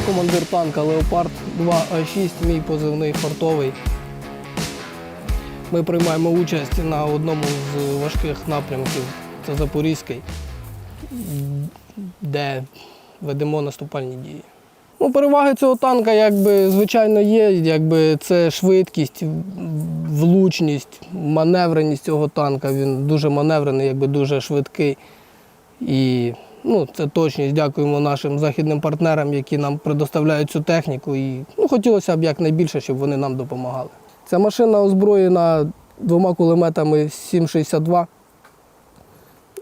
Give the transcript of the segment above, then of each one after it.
командир танка Леопард 2А6, мій позивний фартовий. Ми приймаємо участь на одному з важких напрямків. Це Запорізький, де ведемо наступальні дії. Ну, переваги цього танка, якби, звичайно, є. Якби, це швидкість, влучність, маневреність цього танка. Він дуже маневрений, якби, дуже швидкий. І ну, це точність. Дякуємо нашим західним партнерам, які нам предоставляють цю техніку. І ну, хотілося б якнайбільше, щоб вони нам допомагали. Ця машина озброєна двома кулеметами 7,62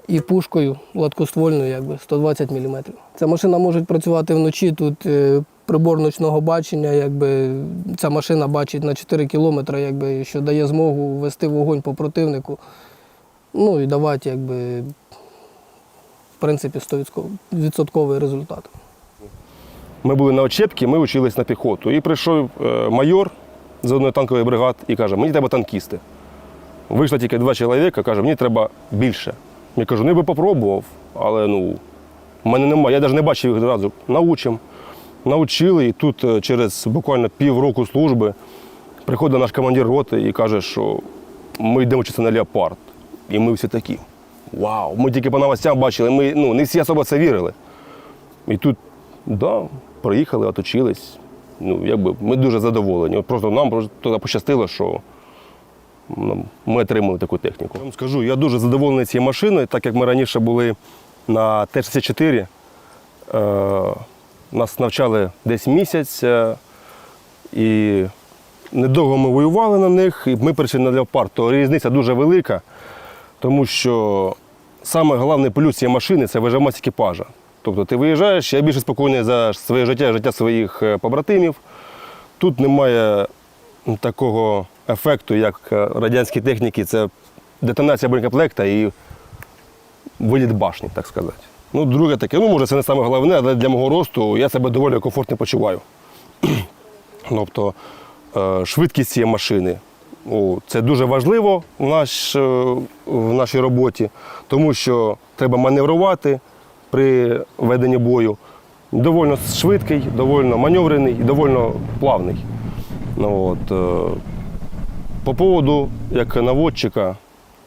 і пушкою гладкоствольною, якби 120 мм. Ця машина може працювати вночі. Тут е, прибор ночного бачення, якби ця машина бачить на 4 кілометри, якби, що дає змогу вести вогонь по противнику. Ну і давати, якби, принципі, 100% результат. Ми були на очепці, ми учились на піхоту. І прийшов е, майор з одної танкової бригади і каже, мені треба танкісти. Вийшло тільки два чоловіка, каже, мені треба більше. Я кажу, ну я би попробував, але ну, в мене немає. Я навіть не бачив їх одразу. Научимо. Научили, і тут е, через буквально півроку служби приходить наш командир роти і каже, що ми йдемо вчитися на леопард. І ми всі такі. Вау! Ми тільки по новостям бачили, ми ну, не всі особо це вірили. І тут, да, приїхали, оточились. Ну, якби ми дуже задоволені. От просто нам просто пощастило, що ну, ми отримали таку техніку. Я вам скажу, я дуже задоволений цією машиною, так як ми раніше були на Т-64. Е, нас навчали десь місяць. е, і недовго ми воювали на них, і ми прийшли на леопард. То різниця дуже велика, тому що саме головний плюс цієї машини це вижимасть екіпажа. Тобто ти виїжджаєш, я більше спокійний за своє життя, життя своїх е, побратимів. Тут немає такого ефекту, як е, радянські техніки, це детонація боєкомплекта і виліт башні, так сказати. Ну, друге таке, ну може це не саме головне, але для мого росту я себе доволі комфортно почуваю. Тобто е, швидкість цієї машини. Це дуже важливо в, наш, е, в нашій роботі, тому що треба маневрувати при веденні бою. Довольно швидкий, довольно маневрений і довольно плавний. Ну, от, е, по поводу як наводчика,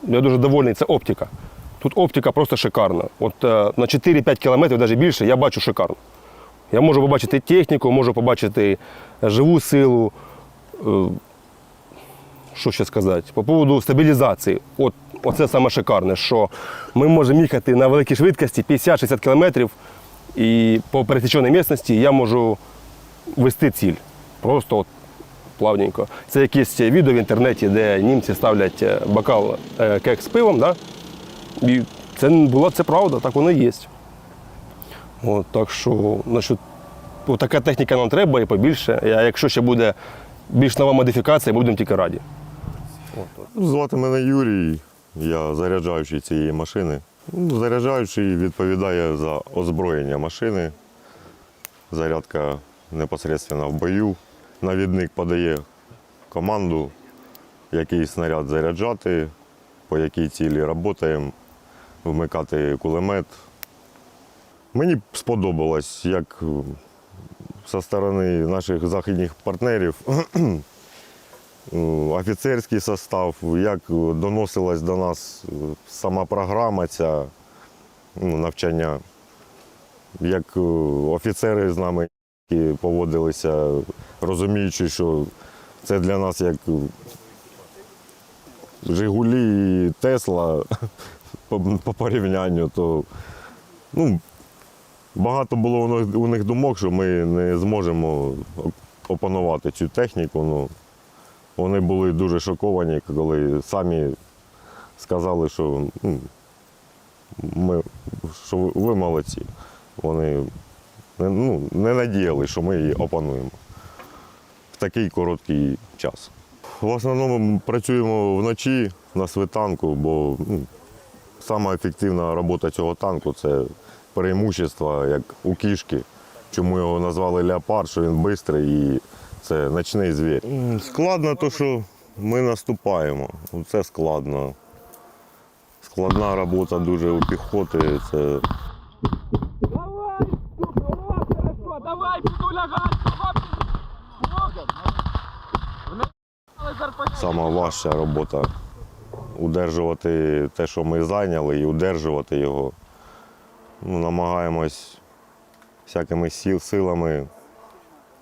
я дуже довольний, це оптика. Тут оптика просто шикарна. От е, на 4-5 кілометрів, навіть більше, я бачу шикарно. Я можу побачити техніку, можу побачити живу силу. Що ще сказати? По поводу стабілізації. От, оце саме шикарне, що ми можемо їхати на великій швидкості 50-60 кілометрів, і по пересіченій місцевості я можу вести ціль. Просто от плавненько. Це якесь відео в інтернеті, де німці ставлять е, бокал е, кек з пивом. Да? І це була це правда, так воно і є. От, так що, значить, така техніка нам треба і побільше. А якщо ще буде більш нова модифікація, будемо тільки раді. Звати мене Юрій, я заряджаючий цієї машини. Ну, Заряджаючий відповідає за озброєння машини. Зарядка непосередньо в бою. Навідник подає команду, який снаряд заряджати, по якій цілі працюємо, вмикати кулемет. Мені сподобалось, як зі сторони наших західних партнерів офіцерський состав, як доносилась до нас е, сама програма ця ну, навчання, як е, офіцери з нами поводилися, розуміючи, що це для нас як е, Жигулі і Тесла по, по порівнянню, то ну, багато було у них думок, що ми не зможемо опанувати цю техніку. Ну, вони були дуже шоковані, коли самі сказали, що, ну, ми, що ви- молодці. Вони ну, не надіяли, що ми її опануємо в такий короткий час. В основному ми працюємо вночі на світанку, бо ну, сама ефективна робота цього танку це преимущество, як у кішки. Чому його назвали леопард, що він швидкий і це ночний звір. Складно, то, що ми наступаємо. Ну, це складно. Складна робота дуже у піхоти. Це... Сама важча робота удержувати те, що ми зайняли, і удержувати його. Ну, Намагаємось всякими сил, силами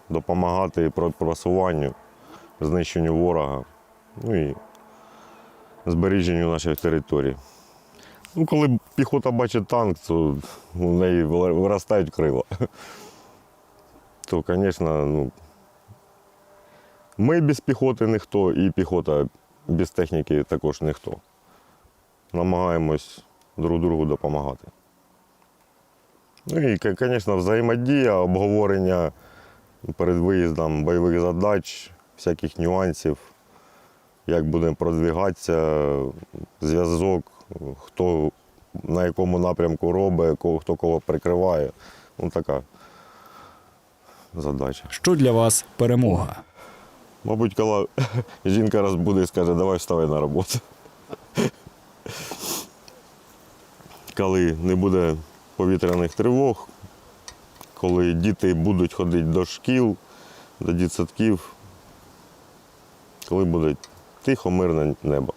допомагати про- просуванню, знищенню ворога, ну і збереженню наших територій. Ну, коли піхота бачить танк, то у неї виростають крила. То, звісно, ну, ми без піхоти ніхто, і піхота без техніки також ніхто. Намагаємось друг другу допомагати. Ну і, звісно, взаємодія, обговорення перед виїздом бойових задач, всяких нюансів, як будемо продвігатися, зв'язок, хто на якому напрямку робить, хто кого прикриває. Ну, така задача. Що для вас перемога? Мабуть, коли жінка розбуде і скаже, давай вставай на роботу. Коли не буде повітряних тривог, коли діти будуть ходити до шкіл, до дітсадків, коли буде тихо, мирне небо.